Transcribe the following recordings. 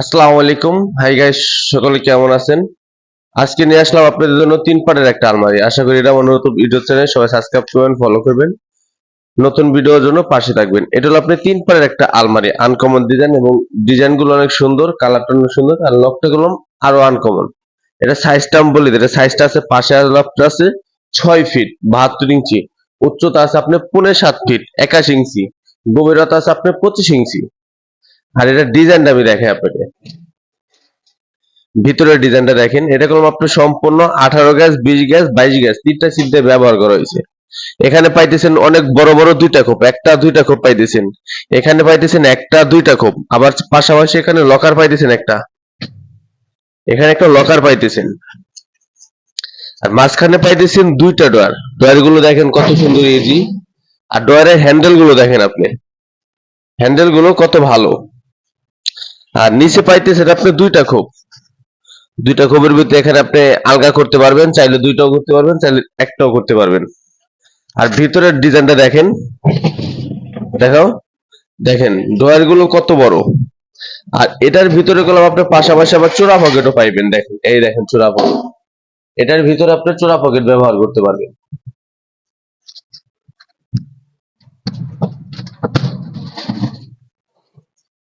আসসালামু আলাইকুম। Hi guys সকলে কেমন আছেন? আজকে নিয়ে আসলাম আপনাদের জন্য তিন পার্টের একটা আলমারি। আশা করি এটা আমার নতুন ভিডিও চ্যানেল সবাই সাবস্ক্রাইব করবেন ফলো করবেন। নতুন ভিডিওর জন্য পাশে থাকবেন। এটা হলো আপনি তিন পার্টের একটা আলমারি। আনকমন ডিজাইন এবং ডিজাইনগুলো অনেক সুন্দর কালারটা অনেক সুন্দর, আর লকটা গুলো আরও আনকমন এটা সাইজটা আমি বলি এটা সাইজটা আছে, পাশে আর লকটা আছে ছয় ফিট বাহাত্তর ইঞ্চি। উচ্চতা আছে আপনার পনেরো সাত ফিট একাশি ইঞ্চি। গভীরতা আছে আপনার পঁচিশ ইঞ্চি। আর এটা ডিজাইনটা আমি দেখাই আপনাকে। ভিতরের ডিজাইনটা দেখেন, এটা করলাম আপনার সম্পূর্ণ আঠারো গ্যাস, বিশ গ্যাস, বাইশ গ্যাস, তিনটা সিদ্ধে ব্যবহার করা হয়েছে। এখানে পাইতেছেন অনেক বড় বড় দুইটা খোপ, একটা দুইটা খোপ পাইতেছেন। এখানে পাইতেছেন একটা দুইটা খোপ, আবার পাশাপাশি এখানে লকার পাইতেছেন একটা। এখানে একটা লকার পাইতেছেন। আর মাঝখানে পাইতেছেন দুইটা ডোয়ার। ডোয়ারগুলো দেখেন কত সুন্দর ইজি আর ডোয়ারের হ্যান্ডেলগুলো দেখেন আপনি। হ্যান্ডেলগুলো কত ভালো। আর নিচে পাইতেছেন আপনি দুইটা খোপ। দুইটা খোপের ভিতরে এখানে আপনি আলগা করতে পারবেন, চাইলে দুইটাও করতে পারবেন, চাইলে একটাও করতে পারবেন। আর ভিতরের ডিজাইনটা দেখেন। দেখাও। দেখেন ডোয়ারগুলো কত বড়। আর এটার ভিতরে গেলাম আপনি পাশাপাশি আবার চোরা পকেটও পাইবেন, দেখেন। এই দেখেন চোরা পকেট। এটার ভিতরে আপনি চোরা পকেট ব্যবহার করতে পারবেন।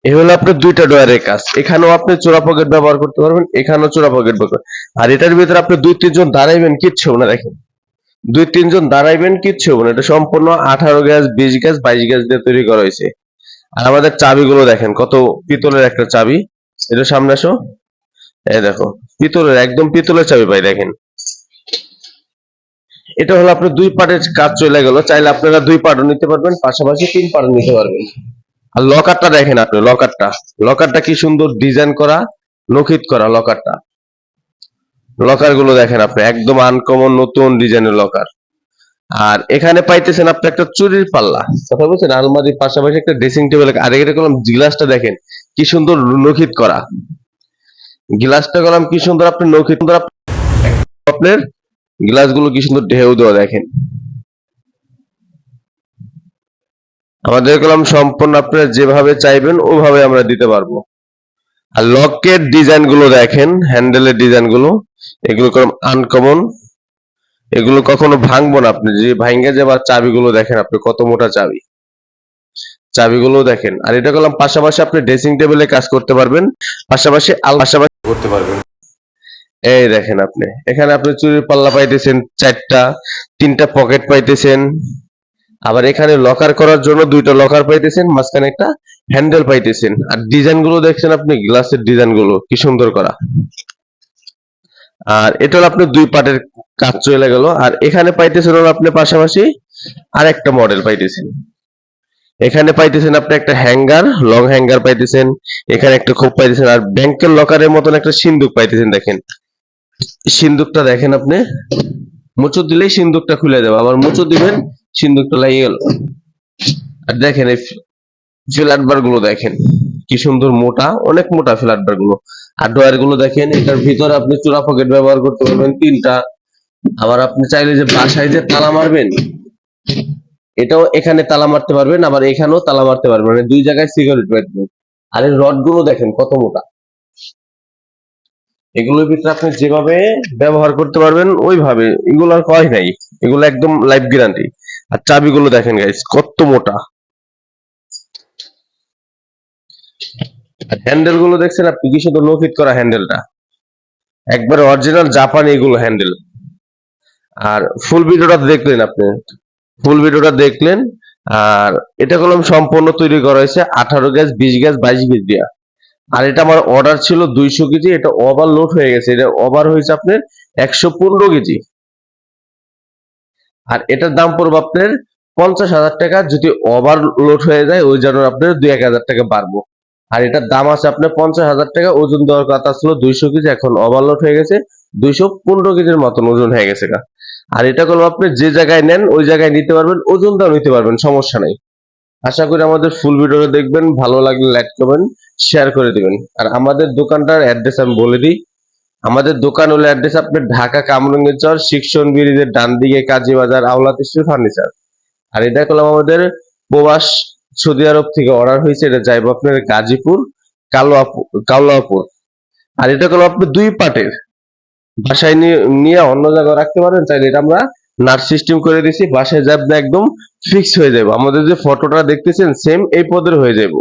এই হলো আপনার দুইটা ডয়ারের কাজ। এখানেও আপনি চোরা পকেট ব্যবহার করতে পারবেন, এখানেও চোরা পকেট ব্যবহার আর এটার ভিতরে আপনি দুই তিনজন দাঁড়াইবেন, কিচ্ছু না, দেখেন। দুই তিনজন দাঁড়াইবেন, কিচ্ছু না। এটা সম্পূর্ণ আঠারো গ্যাস, বিশ গ্যাস, বাইশ গ্যাস দিয়ে তৈরি করা হয়েছে। আর আমাদের চাবিগুলো দেখেন, কত পিতলের একটা চাবি। এটা সামনে আসো। এই দেখো, পিতলের, একদম পিতলের চাবি পাই দেখেন। এটা হলো আপনার দুই পার্টের কাজ চলে গেল। চাইলে আপনারা দুই পার্টও নিতে পারবেন, পাশাপাশি তিন পার্টও নিতে পারবেন। আর লকারটা দেখেন আপনি লকারটা লকারটা কি সুন্দর ডিজাইন করা নখিত করা লকারটা লকারগুলো দেখেন আপনি, একদম আনকমন নতুন ডিজাইনের লকার আর এখানে পাইতেছেন আপনি একটা চুরির পাল্লা। কথা বলছেন? আলমারির পাশাপাশি একটা ড্রেসিং টেবিল আর এটা করলাম গ্লাসটা দেখেন, কি সুন্দর নখিত করা। গ্লাসটা করলাম কি সুন্দর আপনি নখিত আপনার গ্লাসগুলো কি সুন্দর ঢেউ দেওয়া দেখেন। আমাদের কলম সম্পূর্ণ আপনারা যেভাবে চাইবেন, ওভাবে আমরা দিতে পারব। আর লকের ডিজাইনগুলো দেখেন, হ্যান্ডেলের ডিজাইনগুলো এগুলো কলম আনকমন এগুলো কখনো ভাঙবো না আপনি, যে ভাঙ্গে যাবার চাবিগুলো দেখেন আপনি, কত মোটা চাবি। চাবিগুলো দেখেন, আর এটা করলাম পাশাপাশি আপনি ড্রেসিং টেবিলে কাজ করতে পারবেন, পাশাপাশি আল পাশাপাশি করতে পারবেন। এই দেখেন আপনি, এখানে আপনি চুরির পাল্লা পাইতেছেন চারটা, তিনটা পকেট পাইতেছেন। আবার এখানে লকার করার জন্য দুইটা লকার পাইতেছেন, মাঝখানে একটা হ্যান্ডেল পাইতেছেন। আর ডিজাইনগুলো দেখছেন আপনি গ্লাসের ডিজাইনগুলো, কি সুন্দর করা। আর এটা আপনি দুই পার্টের কাজ চলে গেল। আর এখানে পাইতেছেন আপনি পাশাপাশি আর একটা মডেল পাইতেছেন। এখানে পাইতেছেন আপনি একটা হ্যাঙ্গার লং হ্যাঙ্গার পাইতেছেন। এখানে একটা খোপ পাইতেছেন। আর ব্যাংকের লকারের মতন একটা সিন্দুক পাইতেছেন, দেখেন। সিন্দুকটা দেখেন আপনি। মুচুর দিলেই সিন্দুকটা খুলে দেবো। আবার মুচুর দিবেন সিন্দুকটা লাগিয়ে গেল। আর দেখেন এই ফ্ল্যাট বারগুলো দেখেন, কি সুন্দর মোটা, অনেক মোটা ফ্ল্যাট বারগুলো। আর ডয়ারগুলো দেখেন, এটার ভিতরে আপনি চোরা পকেট ব্যবহার করতে পারবেন তিনটা। আবার আপনি চাইলে যে বাসায় যে তালা মারবেন, এটাও এখানে তালা মারতে পারবেন, আবার এখানেও তালা মারতে পারবেন। মানে দুই জায়গায় সিকিউরিটি পাবেন আর এই রডগুলো দেখেন কত মোটা। এগুলোর ভিতরে আপনি যেভাবে ব্যবহার করতে পারবেন, ওইভাবে। এগুলো আর কয় নাই। এগুলো একদম লাইফ গ্যারান্টি আর চাবিগুলো দেখেন গাইস কত মোটা। হ্যান্ডেলগুলো দেখছেন আপনি? কি সুন্দর নফিট করা হ্যান্ডেলটা একবার অরিজিনাল জাপানি এগুলো হ্যান্ডেল আর ফুল ভিডিওটা দেখলেন আপনি? ফুল ভিডিওটা দেখলেন, আর এটা কলম সম্পূর্ণ তৈরি করা হয়েছে আঠারো গ্যাস, বিশ গ্যাস, বাইশ গ্যাস দিয়া। আর এটা আমার অর্ডার ছিল দুইশো কেজি, এটা ওভার লোড হয়ে গেছে। এটা ওভার হয়েছে আপনার একশো পনেরো কেজি। আর এটার দাম পড়বে আপনার পঞ্চাশ হাজার টাকা। যদি ওভার লোড হয়ে যায়, ওই জন্য আপনার দুই এক হাজার টাকা বাড়বো। আর এটার দাম আছে আপনার পঞ্চাশ হাজার টাকা, ওজন দেওয়ার কথা ছিল দুইশো কেজি, এখন ওভারলোড হয়ে গেছে। দুইশো পনেরো কেজির মতন ওজন হয়ে গেছে। আর এটা করল আপনি যে জায়গায় নেন, ওই জায়গায় নিতে পারবেন, ওজনটাও নিতে পারবেন, সমস্যা নেই। আশা করি আমাদের ফুল ভিডিওটা দেখবেন, ভালো লাগলে লাইক করবেন শেয়ার করে দিবেন। আর আমাদের দোকানটার অ্যাড্রেস আমি বলে দিই। আমাদের দোকান হলো অ্যাড্রেস আপনার ঢাকা কামরঙ্গের চর, শিক্ষণ ব্রিজের ডান দিকে কাজী বাজার আওলা স্ট্রিট ফার্নিচার। আর এটা করলাম আমাদের প্রবাস সৌদি আরব থেকে অর্ডার হয়েছে, এটা যাইবো আপনার গাজীপুর কালো আপু কালো আর এটা হলো আপনি দুই পার্টের বাসায় নিয়ে নিয়ে অন্য জায়গায় রাখতে পারেন, চাইলে এটা আমরা নাট সিস্টেম করে দিছি, বাসায় যাবে একদম ফিক্স হয়ে যাবে আমাদের যে ফটোটা দেখতেছেন সেম এই পদের হয়ে যাবে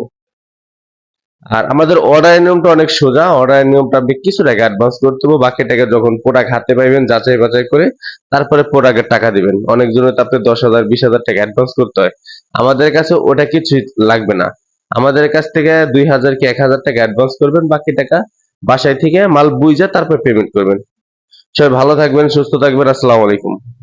আর আমাদের অর্ডার নিয়মটা অনেক সোজা। অর্ডার নিয়মটা আপনি কিছু টাকা অ্যাডভান্স করতে হবে বাকি টাকা যখন প্রোডাক্ট হাতে পাইবেন, যাচাই বাছাই করে তারপরে প্রোডাক্টের টাকা দিবেন। অনেক জনের তো আপনি দশ হাজার, বিশ হাজার টাকা অ্যাডভান্স করতে হয়। আমাদের কাছে ওটা কিছুই লাগবে না। আমাদের কাছ থেকে দুই হাজার কি এক হাজার টাকা অ্যাডভান্স করবেন, বাকি টাকা বাসায় থেকে মাল বুঝে তারপর পেমেন্ট করবেন। সবাই ভালো থাকবেন, সুস্থ থাকবেন। আসসালামু আলাইকুম।